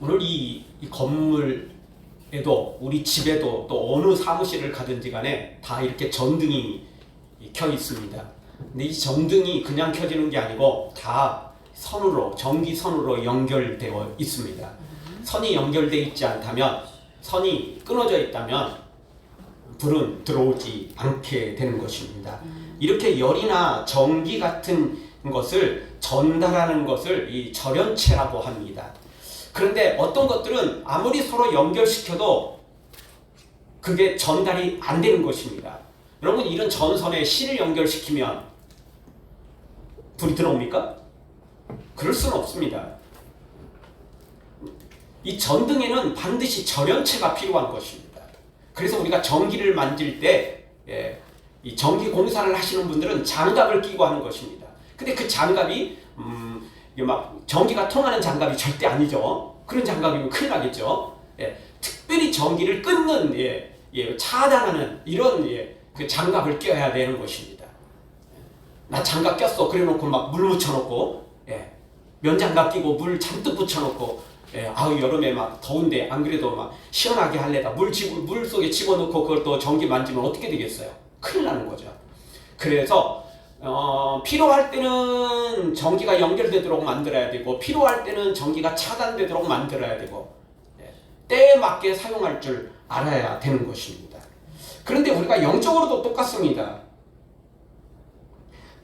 오늘 이, 이 건물에도 우리 집에도 또 어느 사무실을 가든지 간에 다 이렇게 전등이 켜 있습니다. 근데 이 전등이 그냥 켜지는 게 아니고 다 선으로 전기 선으로 연결되어 있습니다. 선이 연결되어 있지 않다면 선이 끊어져 있다면 불은 들어오지 않게 되는 것입니다. 이렇게 열이나 전기 같은 것을 전달하는 것을 이 절연체라고 합니다. 그런데 어떤 것들은 아무리 서로 연결시켜도 그게 전달이 안 되는 것입니다. 여러분 이런 전선에 실을 연결시키면 불이 들어옵니까? 그럴 수는 없습니다. 이 전등에는 반드시 절연체가 필요한 것입니다. 그래서 우리가 전기를 만질 때, 예, 이 전기 공사를 하시는 분들은 장갑을 끼고 하는 것입니다. 근데 그 장갑이, 음, 이게 막 전기가 통하는 장갑이 절대 아니죠. 그런 장갑이면 큰일 나겠죠. 예, 특별히 전기를 끊는, 예, 예, 차단하는 이런, 예, 그 장갑을 껴야 되는 것입니다. 나 장갑 꼈어. 그래 놓고 막 물 묻혀놓고, 예, 면장갑 끼고 물 잔뜩 붙여놓고, 예, 아우 여름에 막 더운데 안 그래도 막 시원하게 할래다 물, 집, 물 속에 집어넣고 그걸 또 전기 만지면 어떻게 되겠어요? 큰일 나는 거죠. 그래서 어, 필요할 때는 전기가 연결되도록 만들어야 되고 필요할 때는 전기가 차단되도록 만들어야 되고 예, 때에 맞게 사용할 줄 알아야 되는 것입니다. 그런데 우리가 영적으로도 똑같습니다.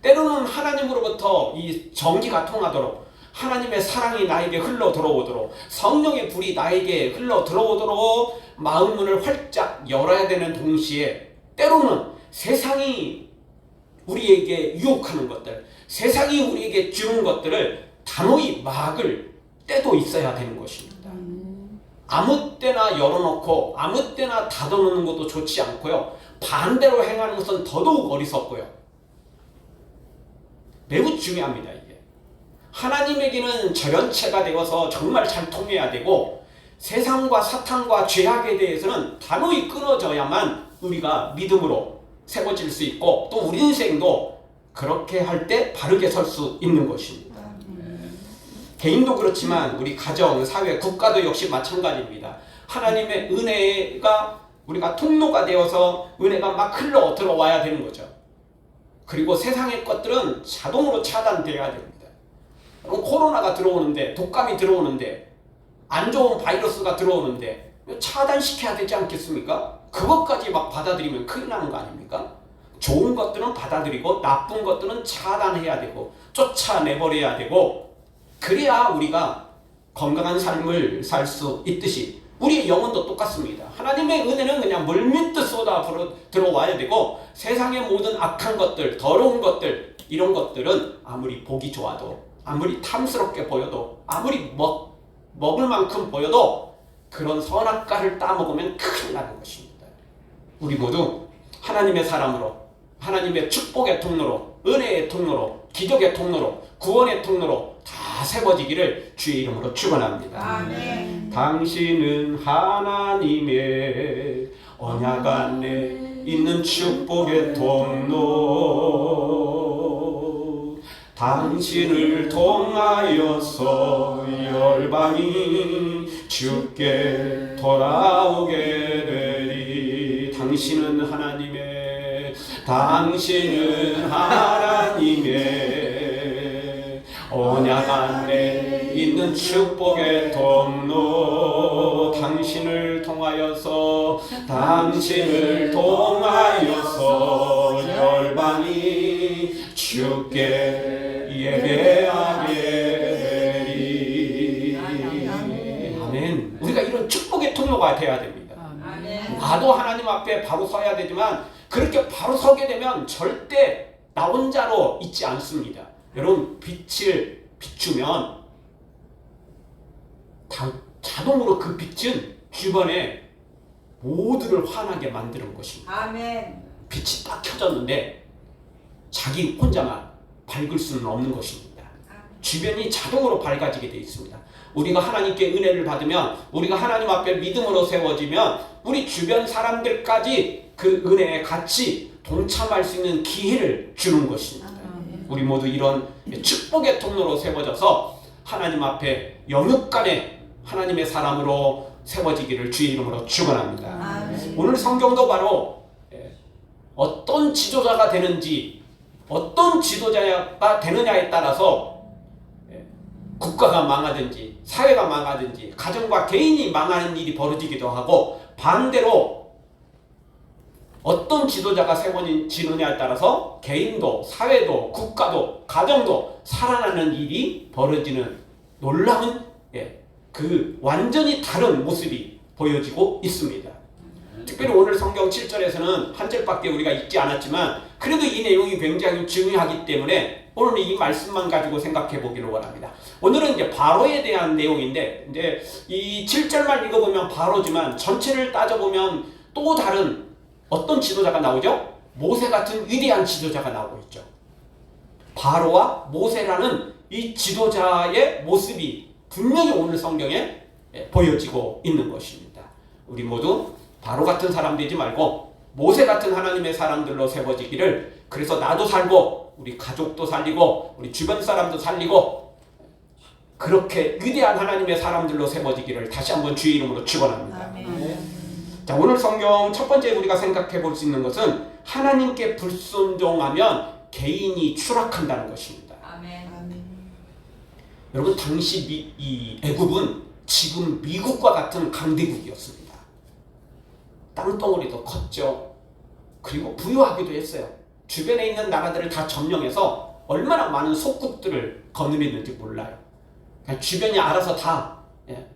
때로는 하나님으로부터 이 전기가 통하도록 하나님의 사랑이 나에게 흘러 들어오도록 성령의 불이 나에게 흘러 들어오도록 마음 문을 활짝 열어야 되는 동시에 때로는 세상이 우리에게 유혹하는 것들, 세상이 우리에게 주는 것들을 단호히 막을 때도 있어야 되는 것입니다. 아무 때나 열어놓고 아무 때나 닫아놓는 것도 좋지 않고요. 반대로 행하는 것은 더더욱 어리석고요. 매우 중요합니다, 이게. 하나님에게는 절연체가 되어서 정말 잘 통해야 되고 세상과 사탄과 죄악에 대해서는 단호히 끊어져야만 우리가 믿음으로 세워질 수 있고 또 우리 인생도 그렇게 할 때 바르게 설 수 있는 것입니다. 개인도 그렇지만 우리 가정, 사회, 국가도 역시 마찬가지입니다. 하나님의 은혜가 우리가 통로가 되어서 은혜가 막 흘러 들어와야 되는 거죠. 그리고 세상의 것들은 자동으로 차단돼야 됩니다. 그럼 코로나가 들어오는데, 독감이 들어오는데, 안 좋은 바이러스가 들어오는데, 차단시켜야 되지 않겠습니까? 그것까지 막 받아들이면 큰일 나는 거 아닙니까? 좋은 것들은 받아들이고, 나쁜 것들은 차단해야 되고, 쫓아내버려야 되고, 그래야 우리가 건강한 삶을 살 수 있듯이, 우리의 영혼도 똑같습니다. 하나님의 은혜는 그냥 물밀듯 쏟아 들어와야 되고 세상의 모든 악한 것들, 더러운 것들 이런 것들은 아무리 보기 좋아도 아무리 탐스럽게 보여도 아무리 먹, 먹을 만큼 보여도 그런 선악과를 따먹으면 큰일 나는 것입니다. 우리 모두 하나님의 사람으로 하나님의 축복의 통로로 은혜의 통로로 기적의 통로로 구원의 통로로 다 세워지기를 주의 이름으로 축원합니다. 아멘. 당신은 하나님의 언약 안에 있는 축복의 통로 당신을 통하여서 열방이 주께 돌아오게 되리 당신은 하나님의 당신은 하나님의 언약 안에 있는 축복의 통로. 당신을 통하여서 당신을 통하여서 열방이 주께 예배하게 되리. 아멘. 우리가 이런 축복의 통로가 되어야 됩니다. 나도 하나님 앞에 바로 서야 되지만 그렇게 바로 서게 되면 절대 나 혼자로 있지 않습니다. 여러분 빛을 비추면 다- 자동으로 그 빛은 주변에 모두를 환하게 만드는 것입니다. 아멘. 빛이 딱 켜졌는데 자기 혼자만 밝을 수는 없는 것입니다. 주변이 자동으로 밝아지게 되어 있습니다. 우리가 하나님께 은혜를 받으면 우리가 하나님 앞에 믿음으로 세워지면 우리 주변 사람들까지 그 은혜에 같이 동참할 수 있는 기회를 주는 것입니다. 우리 모두 이런 축복의 통로로 세워져서 하나님 앞에 영육간에 하나님의 사람으로 세워지기를 주의 이름으로 축원합니다. 아멘. 오늘 성경도 바로 예, 어떤 지도자가 되는지 어떤 지도자가 되느냐에 따라서 예, 국가가 망하든지 사회가 망하든지 가정과 개인이 망하는 일이 벌어지기도 하고 반대로 어떤 지도자가 세워지느냐에 따라서 개인도 사회도 국가도 가정도 살아나는 일이 벌어지는 놀라운 예, 그 완전히 다른 모습이 보여지고 있습니다. 특별히 오늘 성경 7절에서는 한 절밖에 우리가 읽지 않았지만 그래도 이 내용이 굉장히 중요하기 때문에 오늘 이 말씀만 가지고 생각해 보기를 원합니다. 오늘은 이제 바로에 대한 내용인데 이제 이 7절만 읽어보면 바로지만 전체를 따져보면 또 다른 어떤 지도자가 나오죠? 모세 같은 위대한 지도자가 나오고 있죠. 바로와 모세라는 이 지도자의 모습이 분명히 오늘 성경에 예, 보여지고 있는 것입니다. 우리 모두 바로 같은 사람 되지 말고 모세 같은 하나님의 사람들로 세워지기를 그래서 나도 살고 우리 가족도 살리고 우리 주변 사람도 살리고 그렇게 위대한 하나님의 사람들로 세워지기를 다시 한번 주의 이름으로 축원합니다. 아멘. 자, 오늘 성경 첫 번째 우리가 생각해 볼 수 있는 것은 하나님께 불순종하면 개인이 추락한다는 것입니다. 아멘. 아멘. 여러분 당시 미, 이 애굽은 지금 미국과 같은 강대국이었습니다. 땅덩어리도 컸죠. 그리고 부유하기도 했어요. 주변에 있는 나라들을 다 점령해서 얼마나 많은 속국들을 거느리는지 몰라요. 그냥 주변이 알아서 다 예,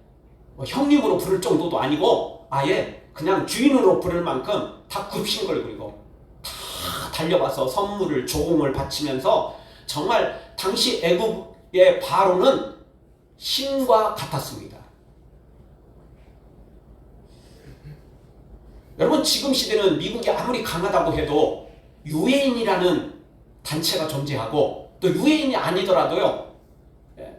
뭐 형님으로 부를 정도도 아니고 아예 그냥 주인으로 부를 만큼 다 굽신걸 그리고 다 달려와서 선물을 조공을 바치면서 정말 당시 애굽의 바로는 신과 같았습니다. 여러분 지금 시대는 미국이 아무리 강하다고 해도 유엔이라는 단체가 존재하고 또 유엔이 아니더라도요. 예,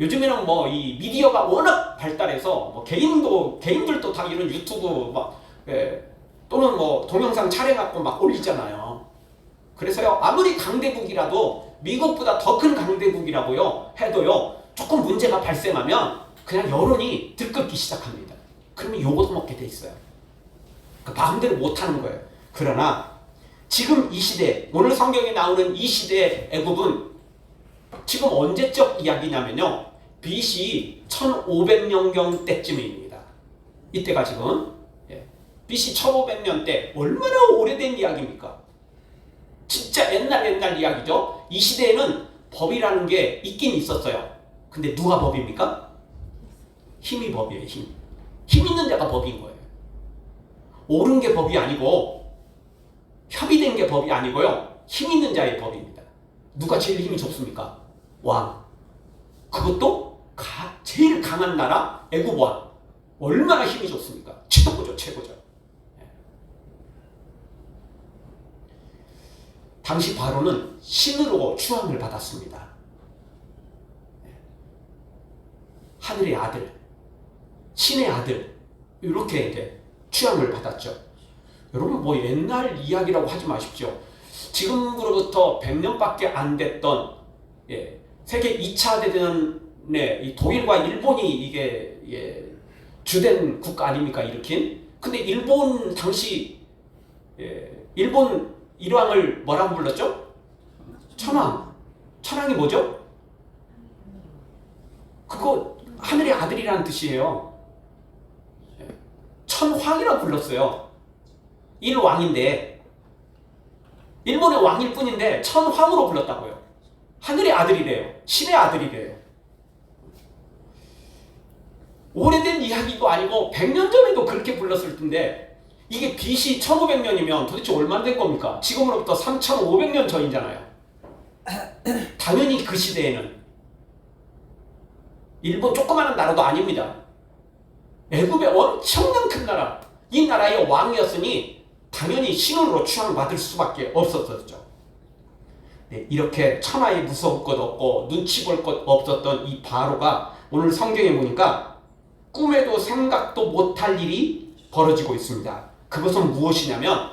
요즘에는 뭐 이 미디어가 워낙 발달해서 뭐 개인도 개인들도 다 이런 유튜브 막 예, 또는 뭐 동영상 촬영하고 막 올리잖아요. 그래서요 아무리 강대국이라도 미국보다 더 큰 강대국이라고요 해도요 조금 문제가 발생하면 그냥 여론이 들끓기 시작합니다. 그러면 요거도 먹게 돼 있어요. 그 마음대로 못하는 거예요. 그러나 지금 이 시대 오늘 성경에 나오는 이 시대의 애굽은 지금 언제적 이야기냐면요 BC 1500년경 때쯤입니다. 이때가 지금 예, BC 1500년 때 얼마나 오래된 이야기입니까? 진짜 옛날 옛날 이야기죠. 이 시대에는 법이라는 게 있긴 있었어요. 근데 누가 법입니까? 힘이 법이에요. 힘. 힘 있는 자가 법인 거예요. 옳은 게 법이 아니고 협의된 게 법이 아니고요. 힘 있는 자의 법입니다. 누가 제일 힘이 좋습니까? 왕. 그것도 가, 제일 강한 나라 애굽 왕. 얼마나 힘이 좋습니까? 최고죠, 최고죠. 예. 당시 바로는 신으로 추앙을 받았습니다. 예. 하늘의 아들, 신의 아들 이렇게 이제 취함을 받았죠. 여러분 뭐 옛날 이야기라고 하지 마십시오. 지금으로부터 100년밖에 안 됐던 예, 세계 2차 대전에 이 독일과 일본이 이게 예, 주된 국가 아닙니까 일으킨? 근데 일본 당시 예, 일본 일왕을 뭐라고 불렀죠? 천황. 천황이 뭐죠? 그거 하늘의 아들이라는 뜻이에요. 천황이라고 불렀어요. 일왕인데 일본의 왕일 뿐인데 천황으로 불렀다고요. 하늘의 아들이래요. 신의 아들이래요. 오래된 이야기도 아니고 100년 전에도 그렇게 불렀을 텐데 이게 BC 1500년이면 도대체 얼마 된 겁니까? 지금으로부터 3500년 전이잖아요. 당연히 그 시대에는 일본 조그마한 나라도 아닙니다. 애굽의 엄청난 큰 나라, 이 나라의 왕이었으니 당연히 신으로 추앙받을 수밖에 없었었죠. 네, 이렇게 천하에 무서울 것 없고 눈치 볼 것 없었던 이 바로가 오늘 성경에 보니까 꿈에도 생각도 못할 일이 벌어지고 있습니다. 그것은 무엇이냐면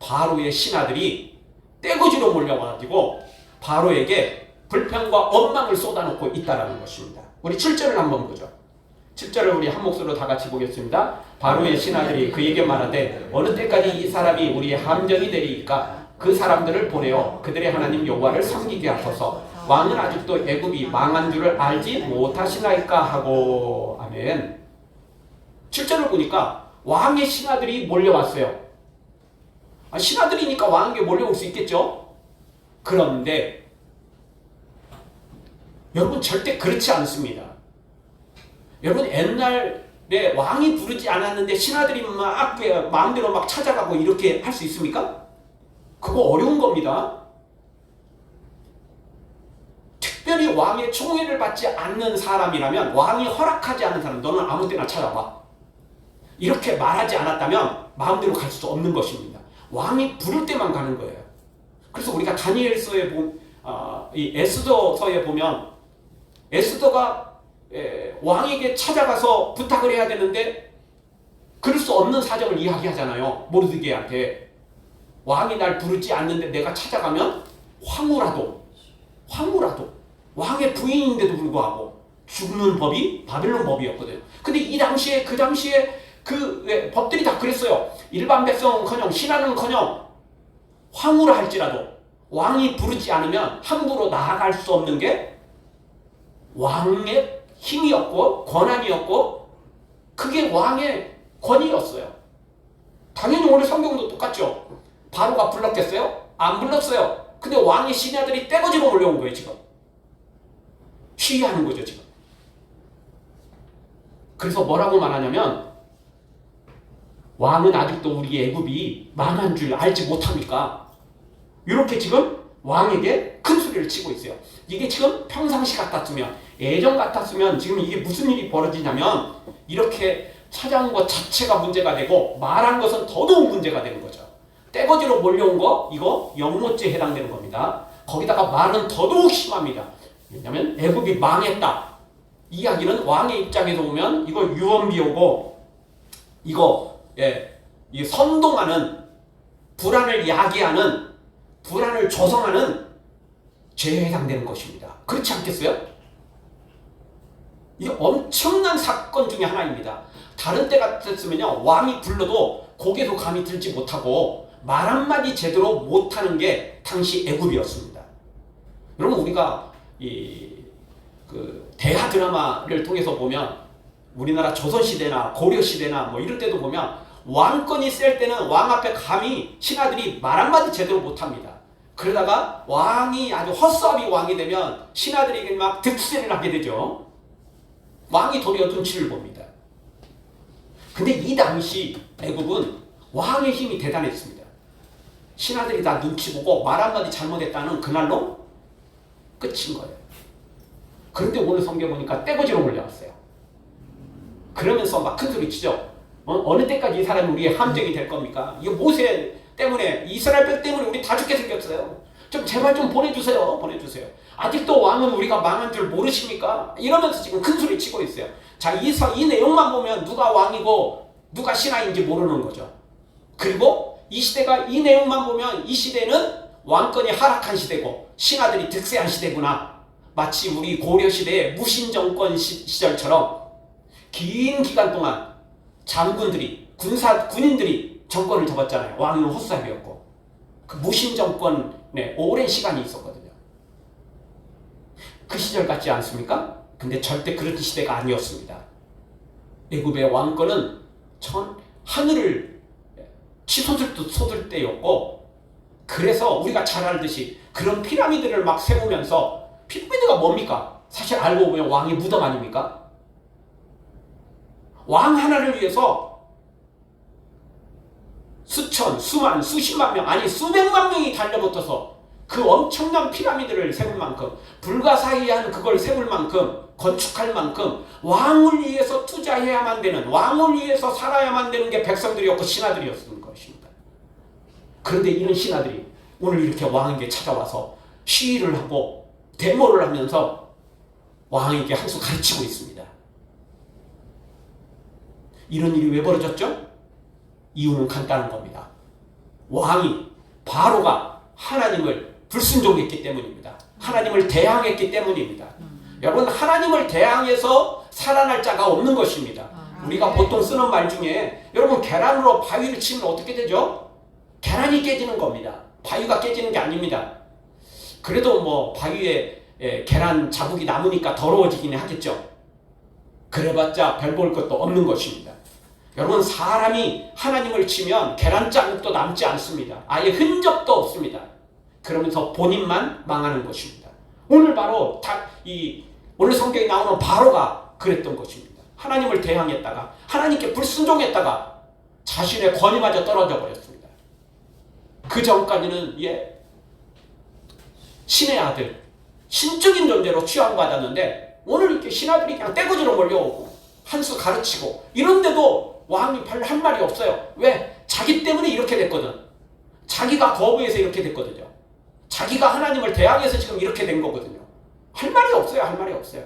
바로의 신하들이 떼거지로 몰려와가지고 바로에게 불평과 원망을 쏟아놓고 있다라는 것입니다. 우리 7절을 한번 보죠. 7절을 우리 한 목소리로 다 같이 보겠습니다. 바로의 신하들이 그에게 말하되 어느 때까지 이 사람이 우리의 함정이 되리이까? 그 사람들을 보내어 그들의 하나님 여호와를 섬기게 하소서. 왕은 아직도 애굽이 망한 줄을 알지 못하시나이까 하고. 아멘. 7절을 보니까 왕의 신하들이 몰려왔어요. 아, 신하들이니까 왕에게 몰려올 수 있겠죠? 그런데 여러분 절대 그렇지 않습니다 여러분 옛날에 왕이 부르지 않았는데 신하들이 막 마음대로 막 찾아가고 이렇게 할 수 있습니까? 그거 어려운 겁니다. 특별히 왕의 총애를 받지 않는 사람이라면 왕이 허락하지 않는 사람 너는 아무 때나 찾아봐. 이렇게 말하지 않았다면 마음대로 갈 수 없는 것입니다. 왕이 부를 때만 가는 거예요. 그래서 우리가 다니엘서에 보, 어, 이 에스더서에 보면 에스더가 에, 왕에게 찾아가서 부탁을 해야 되는데 그럴 수 없는 사정을 이야기하잖아요. 모르드게한테 왕이 날 부르지 않는데 내가 찾아가면 황후라도 황후라도 왕의 부인인데도 불구하고 죽는 법이 바벨론 법이었거든요. 근데 이 당시에 그 당시에 그 예, 법들이 다 그랬어요. 일반 백성은커녕 신하는커녕 황후라 할지라도 왕이 부르지 않으면 함부로 나아갈 수 없는 게 왕의 힘이었고 권한이었고 그게 왕의 권위였어요. 당연히 오늘 성경도 똑같죠. 바로가 불렀겠어요? 안 불렀어요. 근데 왕의 신하들이 떼거지로 몰려온 거예요 지금. 시위하는 거죠 지금. 그래서 뭐라고 말하냐면 왕은 아직도 우리 애굽이 망한 줄 알지 못합니까? 이렇게 지금 왕에게 큰 소리를 치고 있어요. 이게 지금 평상시 같았으면 예전 같았으면 지금 이게 무슨 일이 벌어지냐면 이렇게 찾아온 것 자체가 문제가 되고 말한 것은 더더욱 문제가 되는 거죠. 떼거지로 몰려온 거 이거 영모죄에 해당되는 겁니다. 거기다가 말은 더더욱 심합니다. 왜냐하면 애굽이 망했다. 이야기는 왕의 입장에서 보면 이거 유언비어고 이거 예, 이 선동하는 불안을 야기하는 불안을 조성하는 죄에 해당되는 것입니다. 그렇지 않겠어요? 이게 엄청난 사건 중에 하나입니다. 다른 때 같았으면요 왕이 불러도 고개도 감히 들지 못하고 말 한마디 제대로 못하는 게 당시 애굽이었습니다. 여러분 우리가 이 그 대하 드라마를 통해서 보면 우리나라 조선 시대나 고려 시대나 뭐 이럴 때도 보면 왕권이 셀 때는 왕 앞에 감히 신하들이 말 한마디 제대로 못합니다. 그러다가 왕이 아주 헛수업이 왕이 되면 신하들이 막 득세를 하게 되죠. 왕이 도리어 눈치를 봅니다. 근데 이 당시 애굽은 왕의 힘이 대단했습니다. 신하들이 다 눈치 보고 말 한마디 잘못했다는 그날로 끝인 거예요. 그런데 오늘 성경 보니까 떼거지로 몰려왔어요. 그러면서 막 큰 소리 치죠. 어, 느 때까지 이 사람이 우리의 함정이 될 겁니까? 이거 모세 때문에 이스라엘 백 때문에 우리 다 죽게 생겼어요. 좀 제발 좀 보내주세요. 보내주세요. 아직도 왕은 우리가 망한 줄 모르십니까? 이러면서 지금 큰 소리 치고 있어요. 자, 이, 이 내용만 보면 누가 왕이고 누가 신하인지 모르는 거죠. 그리고 이 시대가 이 내용만 보면 이 시대는 왕권이 하락한 시대고 신하들이 득세한 시대구나. 마치 우리 고려 시대의 무신 정권 시절처럼 긴 기간 동안 장군들이 군사 군인들이 정권을 잡았잖아요. 왕은 헛사이었고 그 무신 정권에 오랜 시간이 있었거든요. 그 시절 같지 않습니까? 근데 절대 그런 시대가 아니었습니다. 애굽의 왕권은 천 하늘을 치솟을 듯 솟을 때였고 그래서 우리가 잘 알듯이 그런 피라미드를 막 세우면서 피라미드가 뭡니까? 사실 알고 보면 왕의 무덤 아닙니까? 왕 하나를 위해서 수천, 수만, 수십만 명, 아니 수백만 명이 달려붙어서 그 엄청난 피라미드를 세울 만큼 불가사의한 그걸 세울 만큼 건축할 만큼 왕을 위해서 투자해야만 되는 왕을 위해서 살아야만 되는 게 백성들이었고 신하들이었던 것입니다. 그런데 이런 신하들이 오늘 이렇게 왕에게 찾아와서 시위를 하고 데모를 하면서 왕에게 한 수 가르치고 있습니다. 이런 일이 왜 벌어졌죠? 이유는 간단한 겁니다. 왕이 바로가 하나님을 불순종했기 때문입니다. 하나님을 대항했기 때문입니다. 여러분 하나님을 대항해서 살아날 자가 없는 것입니다. 아, 우리가 보통 쓰는 말 중에 여러분 계란으로 바위를 치면 어떻게 되죠? 계란이 깨지는 겁니다. 바위가 깨지는 게 아닙니다. 그래도 뭐 바위에 에, 계란 자국이 남으니까 더러워지긴 하겠죠. 그래봤자 별 볼 것도 없는 것입니다. 여러분 사람이 하나님을 치면 계란 자국도 남지 않습니다. 아예 흔적도 없습니다. 그러면서 본인만 망하는 것입니다. 오늘 바로 다, 이 오늘 성경에 나오는 바로가 그랬던 것입니다. 하나님을 대항했다가 하나님께 불순종했다가 자신의 권위마저 떨어져 버렸습니다. 그 전까지는 예 신의 아들 신적인 존재로 취향받았는데 오늘 이렇게 신하들이 그냥 떼거지로 몰려오고 한 수 가르치고 이런데도 왕이 별한 말이 없어요. 왜? 자기 때문에 이렇게 됐거든. 자기가 거부해서 이렇게 됐거든요. 자기가 하나님을 대항해서 지금 이렇게 된 거거든요. 할 말이 없어요. 할 말이 없어요.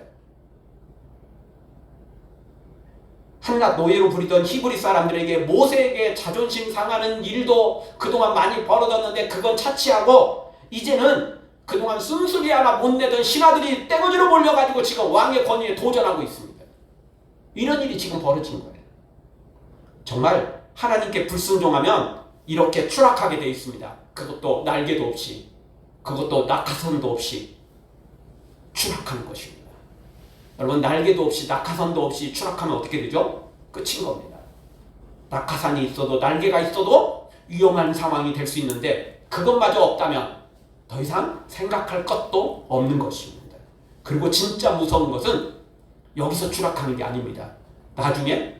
한낱 노예로 부리던 히브리 사람들에게 모세에게 자존심 상하는 일도 그동안 많이 벌어졌는데 그건 차치하고 이제는 그동안 순수리 하나 못 내던 신하들이 떼거지로 몰려가지고 지금 왕의 권위에 도전하고 있습니다. 이런 일이 지금 벌어진 거예요. 정말 하나님께 불순종하면 이렇게 추락하게 되어 있습니다. 그것도 날개도 없이, 그것도 낙하선도 없이 추락하는 것입니다. 여러분 날개도 없이 낙하산도 없이 추락하면 어떻게 되죠? 끝인 겁니다. 낙하산이 있어도 날개가 있어도 위험한 상황이 될 수 있는데 그것마저 없다면 더 이상 생각할 것도 없는 것입니다. 그리고 진짜 무서운 것은 여기서 추락하는 게 아닙니다. 나중에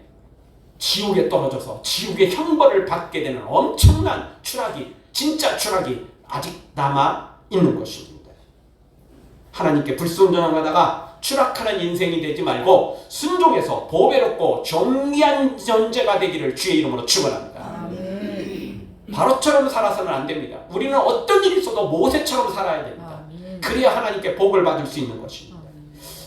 지옥에 떨어져서 지옥의 형벌을 받게 되는 엄청난 추락이 진짜 추락이 아직 남아 있는 것입니다. 하나님께 불순종하다가 추락하는 인생이 되지 말고 순종해서 보배롭고 정리한 존재가 되기를 주의 이름으로 축원합니다. 바로처럼 살아서는 안 됩니다. 우리는 어떤 일이 있어도 모세처럼 살아야 됩니다. 그래야 하나님께 복을 받을 수 있는 것입니다.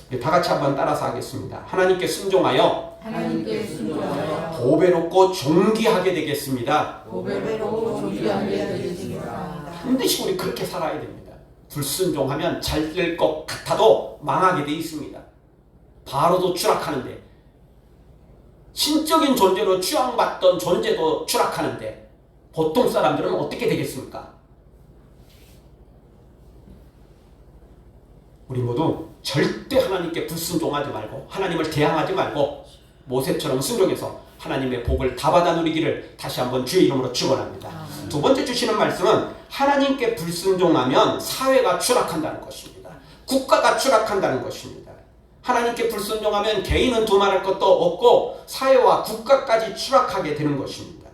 네, 다 같이 한번 따라서 하겠습니다. 하나님께 순종하여 하나님께 순종하여 보배롭고 존귀하게 되겠습니다. 보배로 존귀하게 되겠습니다. 반드시 우리 그렇게 살아야 됩니다. 불순종하면 잘 될 것 같아도 망하게 돼 있습니다. 바로도 추락하는데 신적인 존재로 추앙받던 존재도 추락하는데 보통 사람들은 어떻게 되겠습니까? 우리 모두 절대 하나님께 불순종하지 말고 하나님을 대항하지 말고 모세처럼 순종해서 하나님의 복을 다 받아 누리기를 다시 한번 주의 이름으로 축원합니다. 아멘. 두 번째 주시는 말씀은 하나님께 불순종하면 사회가 추락한다는 것입니다. 국가가 추락한다는 것입니다. 하나님께 불순종하면 개인은 두말할 것도 없고 사회와 국가까지 추락하게 되는 것입니다.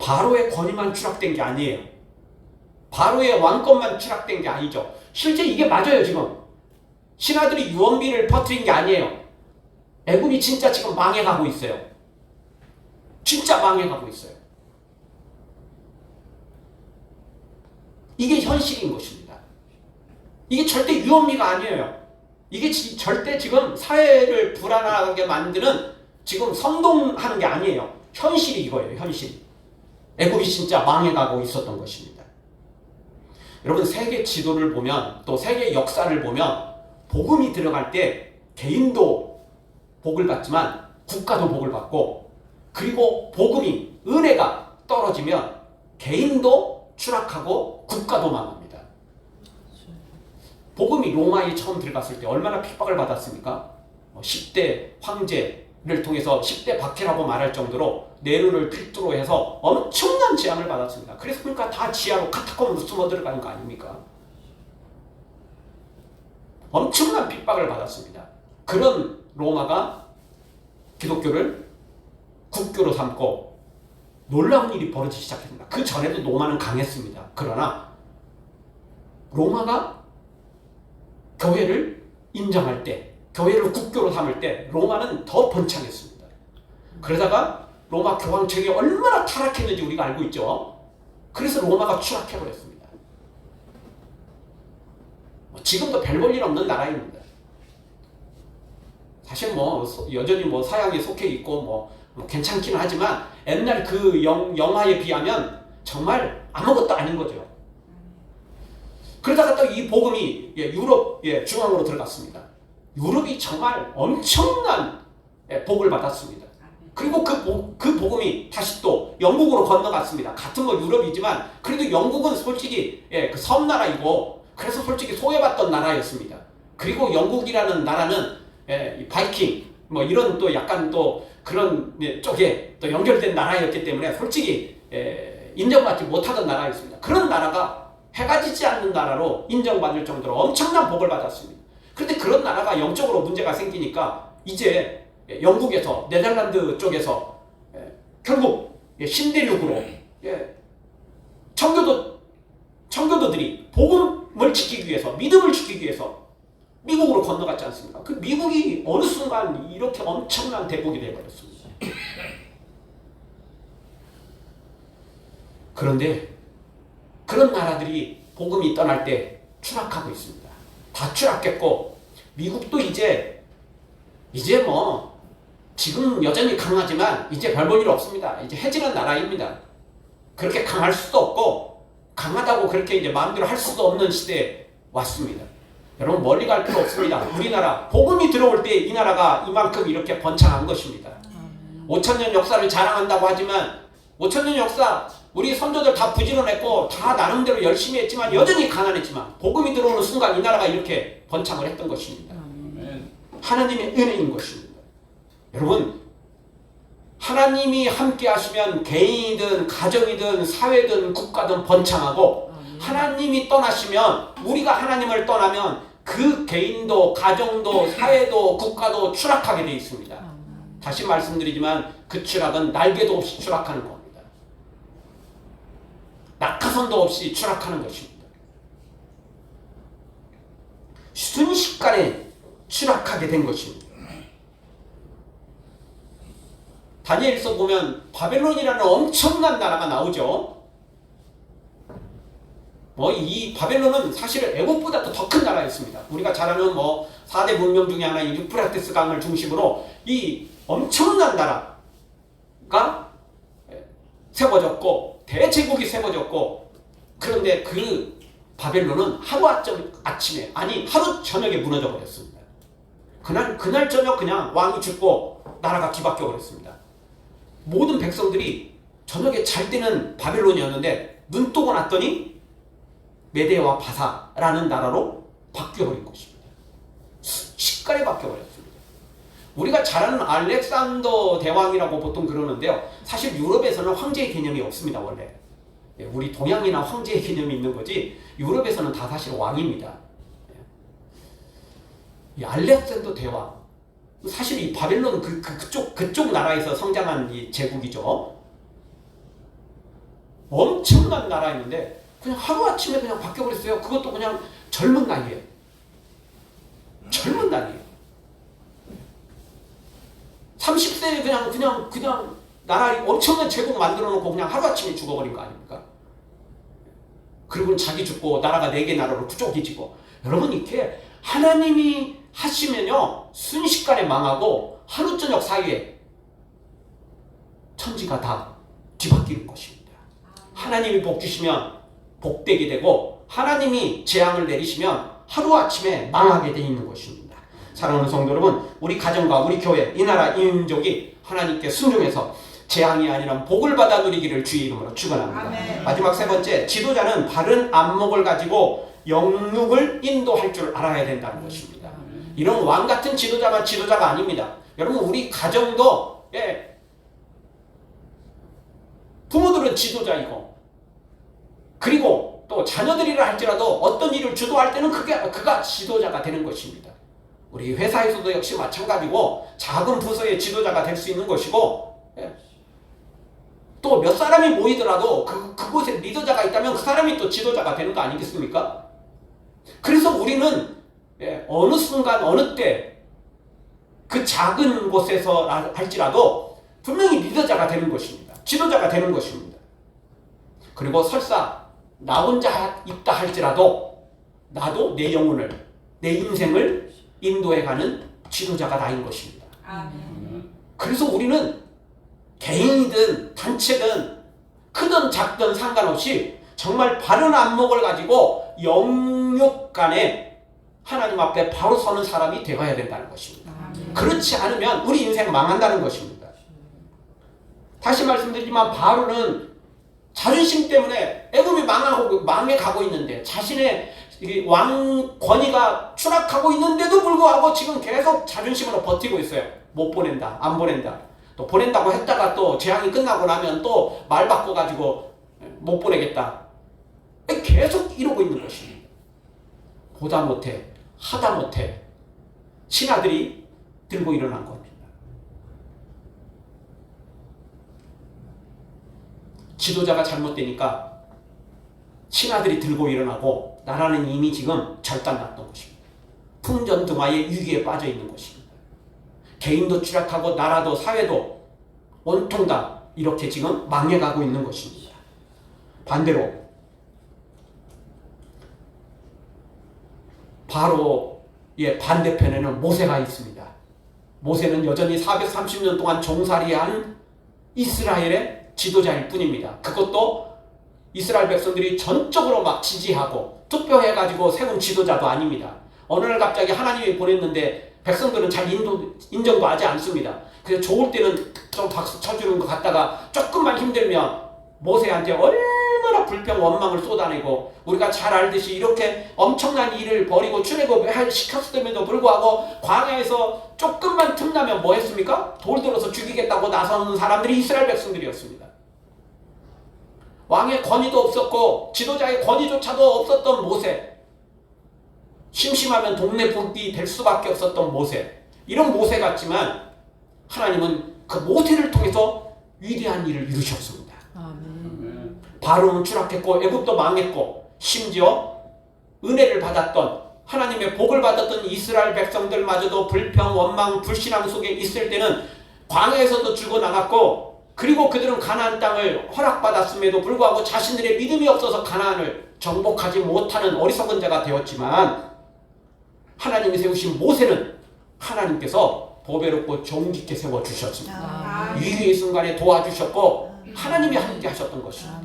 바로의 권위만 추락된 게 아니에요. 바로의 왕권만 추락된 게 아니죠. 실제 이게 맞아요, 지금. 신하들이 유언비를 퍼뜨린 게 아니에요. 애굽이 진짜 지금 망해가고 있어요. 진짜 망해가고 있어요. 이게 현실인 것입니다. 이게 절대 유언비가 아니에요. 이게 지- 절대 지금 사회를 불안하게 만드는 지금 선동하는 게 아니에요. 현실이 이거예요. 현실. 애굽이 진짜 망해가고 있었던 것입니다. 여러분 세계 지도를 보면 또 세계 역사를 보면 복음이 들어갈 때 개인도 복을 받지만 국가도 복을 받고 그리고 복음이 은혜가 떨어지면 개인도 추락하고 국가도 망합니다. 복음이 로마에 처음 들어갔을 때 얼마나 핍박을 받았습니까? 뭐 10대 황제 를 통해서 10대 박해라고 말할 정도로 네로를 필두로 해서 엄청난 재앙을 받았습니다. 그래서 그러니까 다 지하로 카타콤으로 숨어 들어가는 거 아닙니까? 엄청난 핍박을 받았습니다. 그런 로마가 기독교를 국교로 삼고 놀라운 일이 벌어지기 시작했습니다. 그 전에도 로마는 강했습니다. 그러나 로마가 교회를 인정할 때, 교회를 국교로 삼을 때 로마는 더 번창했습니다. 그러다가 로마 교황청이 얼마나 타락했는지 우리가 알고 있죠. 그래서 로마가 추락해버렸습니다. 뭐 지금도 별 볼일 없는 나라입니다. 사실 뭐 소- 여전히 뭐 사양에 속해 있고 뭐, 뭐 괜찮기는 하지만 옛날 그 영, 영화에 비하면 정말 아무것도 아닌 거죠. 그러다가 또 이 복음이 예, 유럽 예, 중앙으로 들어갔습니다. 유럽이 정말 엄청난 예, 복을 받았습니다. 그리고 그, 복, 그 복음이 다시 또 영국으로 건너갔습니다. 같은 거 유럽이지만 그래도 영국은 솔직히 예, 그 섬나라이고 그래서 솔직히 소외받던 나라였습니다. 그리고 영국이라는 나라는 예, 이 바이킹 뭐 이런 또 약간 또 그런 예, 쪽에 또 연결된 나라였기 때문에 솔직히 예, 인정받지 못하던 나라였습니다. 그런 나라가 해가 지지 않는 나라로 인정받을 정도로 엄청난 복을 받았습니다. 그런데 그런 나라가 영적으로 문제가 생기니까 이제 영국에서 네덜란드 쪽에서 예, 결국 예, 신대륙으로 예, 청교도 청교도들이 복음을 지키기 위해서 믿음을 지키기 위해서 미국으로 건너갔지 않습니까? 그 미국이 어느 순간 이렇게 엄청난 대국이 되어버렸습니다. 그런데 그런 나라들이 복음이 떠날 때 추락하고 있습니다. 다 추락했고 미국도 이제 이제 뭐 지금 여전히 강하지만 이제 별 볼 일 없습니다. 이제 해지는 나라입니다. 그렇게 강할 수도 없고 강하다고 그렇게 이제 마음대로 할 수도 없는 시대에 왔습니다. 여러분 멀리 갈 필요 없습니다. 우리나라 복음이 들어올 때 이 나라가 이만큼 이렇게 번창한 것입니다. 5천년 역사를 자랑한다고 하지만 5천년 역사 우리 선조들 다 부지런했고 다 나름대로 열심히 했지만 여전히 가난했지만 복음이 들어오는 순간 이 나라가 이렇게 번창을 했던 것입니다. 하나님의 은혜인 것입니다. 여러분 하나님이 함께 하시면 개인이든 가정이든 사회든 국가든 번창하고 하나님이 떠나시면 우리가 하나님을 떠나면 그 개인도 가정도 사회도 국가도 추락하게 되어 있습니다. 다시 말씀드리지만 그 추락은 날개도 없이 추락하는 겁니다. 낙하선도 없이 추락하는 것입니다. 순식간에 추락하게 된 것입니다. 다니엘서 보면 바벨론이라는 엄청난 나라가 나오죠. 뭐 이 바벨론은 사실 애국보다도 더큰 나라였습니다. 우리가 잘 아는 뭐 4대 문명 중에 하나인 유프라테스 강을 중심으로 이 엄청난 나라가 세워졌고 대제국이 세워졌고 그런데 그 바벨론은 하루 아침에 아니 하루 저녁에 무너져 버렸습니다. 그날 그날 저녁 그냥 왕이 죽고 나라가 뒤바뀌어 버렸습니다. 모든 백성들이 저녁에 잘 때는 바벨론이었는데 눈 뜨고 났더니 메데와 바사라는 나라로 바뀌어 버린 것입니다. 시간에 바뀌어 버렸습니다. 우리가 잘 아는 알렉산더 대왕이라고 보통 그러는데요. 사실 유럽에서는 황제의 개념이 없습니다, 원래. 예, 우리 동양이나 황제의 개념이 있는 거지, 유럽에서는 다 사실 왕입니다. 예. 이 알렉산더 대왕, 사실 이 바벨론 그, 그, 그쪽, 그쪽 나라에서 성장한 이 제국이죠. 엄청난 나라였는데, 그냥 하루아침에 그냥 바뀌어버렸어요. 그것도 그냥 젊은 나이에. 젊은 나이에. 30세에 그냥, 그냥, 그냥 나라 엄청난 제국 만들어 놓고 그냥 하루아침에 죽어버린 거 아닙니까? 그리고 자기 죽고 나라가 네 개 나라로 쪼개지고. 여러분, 이렇게 하나님이 하시면요, 순식간에 망하고 하루 저녁 사이에 천지가 다 뒤바뀌는 것입니다. 하나님이 복 주시면 복되게 되고 하나님이 재앙을 내리시면 하루아침에 망하게 되어 있는 것입니다. 사랑하는 성도 여러분, 우리 가정과 우리 교회, 이 나라, 이 민족이 하나님께 순종해서 재앙이 아니라 복을 받아 누리기를 주의 이름으로 축원합니다. 아멘. 마지막 세 번째, 지도자는 바른 안목을 가지고 영육을 인도할 줄 알아야 된다는 것입니다. 이런 왕 같은 지도자만 지도자가 아닙니다. 여러분 우리 가정도 예, 부모들은 지도자이고 그리고 또 자녀들이라 할지라도 어떤 일을 주도할 때는 그게 그가 지도자가 되는 것입니다. 우리 회사에서도 역시 마찬가지고 작은 부서의 지도자가 될 수 있는 것이고 예. 또몇 사람이 모이더라도 그, 그곳에 리더자가 있다면 그 사람이 또 지도자가 되는 거 아니겠습니까? 그래서 우리는 예, 어느 순간 어느 때 그 작은 곳에서 할지라도 분명히 리더자가 되는 것입니다. 지도자가 되는 것입니다. 그리고 설사 나 혼자 있다 할지라도 나도 내 영혼을 내 인생을 인도해가는 지도자가 나인 것입니다. 아멘. 그래서 우리는 개인이든 단체든 크든 작든 상관없이 정말 바른 안목을 가지고 영육 간에 하나님 앞에 바로 서는 사람이 되어야 된다는 것입니다. 아멘. 그렇지 않으면 우리 인생 망한다는 것입니다. 다시 말씀드리지만 바로는 자존심 때문에 애굽이 망하고 망해 가고 있는데 자신의 이왕 권위가 추락하고 있는데도 불구하고 지금 계속 자존심으로 버티고 있어요. 못 보낸다, 안 보낸다. 또 보낸다고 했다가 또 재앙이 끝나고 나면 또 말 바꿔가지고 못 보내겠다. 계속 이러고 있는 것입니다. 보다 못해, 하다 못해 신하들이 들고 일어난 겁니다. 지도자가 잘못되니까 신하들이 들고 일어나고 나라는 이미 지금 절단났던 것입니다. 풍전등화의 위기에 빠져 있는 것입니다. 개인도 추락하고 나라도 사회도 온통 다 이렇게 지금 망해가고 있는 것입니다. 반대로 바로의 반대편에는 모세가 있습니다. 모세는 여전히 430년 동안 종살이한 이스라엘의 지도자일 뿐입니다. 그것도 이스라엘 백성들이 전적으로 막 지지하고 투표해가지고 세운 지도자도 아닙니다. 어느 날 갑자기 하나님이 보냈는데 백성들은 잘 인도, 인정도 하지 않습니다. 그래서 좋을 때는 좀 박수 쳐주는 것 같다가 조금만 힘들면 모세한테 얼마나 불평 원망을 쏟아내고 우리가 잘 알듯이 이렇게 엄청난 일을 벌이고 출애굽을 시켰음에도 불구하고 광야에서 조금만 틈나면 뭐 했습니까? 돌 들어서 죽이겠다고 나서는 사람들이 이스라엘 백성들이었습니다. 왕의 권위도 없었고 지도자의 권위조차도 없었던 모세 심심하면 동네 북이 될 수밖에 없었던 모세 이런 모세 같지만 하나님은 그 모세를 통해서 위대한 일을 이루셨습니다. 바로는 추락했고 애굽도 망했고 심지어 은혜를 받았던 하나님의 복을 받았던 이스라엘 백성들마저도 불평, 원망, 불신앙 속에 있을 때는 광야에서도 죽어 나갔고 그리고 그들은 가나안 땅을 허락받았음에도 불구하고 자신들의 믿음이 없어서 가나안을 정복하지 못하는 어리석은 자가 되었지만 하나님이 세우신 모세는 하나님께서 보배롭고 존귀케 세워 주셨습니다. 위기의 순간에 도와주셨고 하나님이 함께 하셨던 것입니다.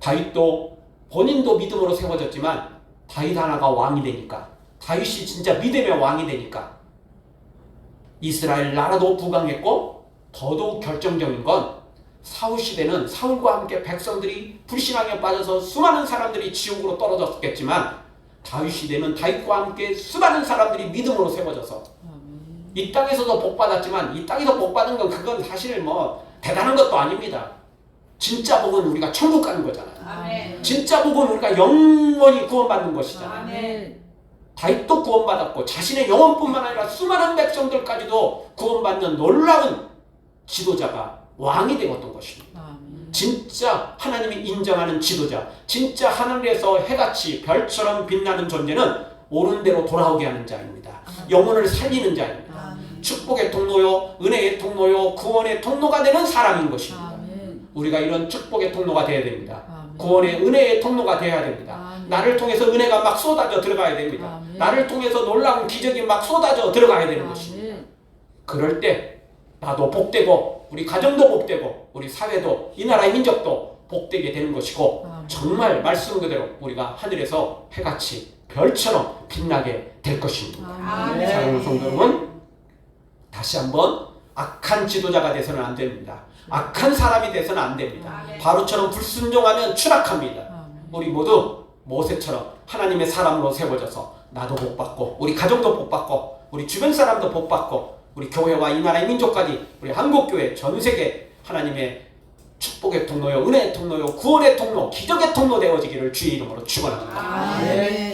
다윗도 본인도 믿음으로 세워졌지만 다윗 하나가 왕이 되니까 다윗이 진짜 믿음의 왕이 되니까 이스라엘 나라도 부강했고 더더욱 결정적인 건 사울 시대는 사울과 함께 백성들이 불신앙에 빠져서 수많은 사람들이 지옥으로 떨어졌겠지만 다윗 시대는 다윗과 함께 수많은 사람들이 믿음으로 세워져서. 이 땅에서도 복 받았지만 이 땅에서 복 받은 건 그건 사실 뭐 대단한 것도 아닙니다. 진짜 복은 우리가 천국 가는 거잖아요. 아멘. 진짜 복은 우리가 영원히 구원받는 것이잖아요. 아멘. 다윗도 구원받았고 자신의 영혼뿐만 아니라 수많은 백성들까지도 구원받는 놀라운 지도자가 왕이 되었던 것입니다. 진짜 하나님이 인정하는 지도자, 진짜 하늘에서 해같이 별처럼 빛나는 존재는 옳은 대로 돌아오게 하는 자입니다. 영혼을 살리는 자입니다. 축복의 통로요, 은혜의 통로요, 구원의 통로가 되는 사람인 것입니다. 우리가 이런 축복의 통로가 되어야 됩니다. 구원의 은혜의 통로가 되어야 됩니다. 아멘. 나를 통해서 은혜가 막 쏟아져 들어가야 됩니다. 아멘. 나를 통해서 놀라운 기적이 막 쏟아져 들어가야 되는 것입니다. 아멘. 그럴 때 나도 복되고 우리 가정도 복되고 우리 사회도 이 나라의 민족도 복되게 되는 것이고 아멘. 정말 말씀 그대로 우리가 하늘에서 해같이 별처럼 빛나게 될 것입니다. 아멘. 사랑하는 성도 여러분 다시 한번 악한 지도자가 돼서는 안 됩니다. 악한 사람이 돼서는 안 됩니다. 바로처럼 불순종하면 추락합니다. 아멘. 우리 모두 모세처럼 하나님의 사람으로 세워져서 나도 복 받고 우리 가정도 복 받고 우리 주변 사람도 복 받고 우리 교회와 이 나라의 민족까지 우리 한국 교회 전 세계 하나님의 축복의 통로요 은혜의 통로요 구원의 통로 기적의 통로 되어지기를 주의 이름으로 축원합니다. 아멘.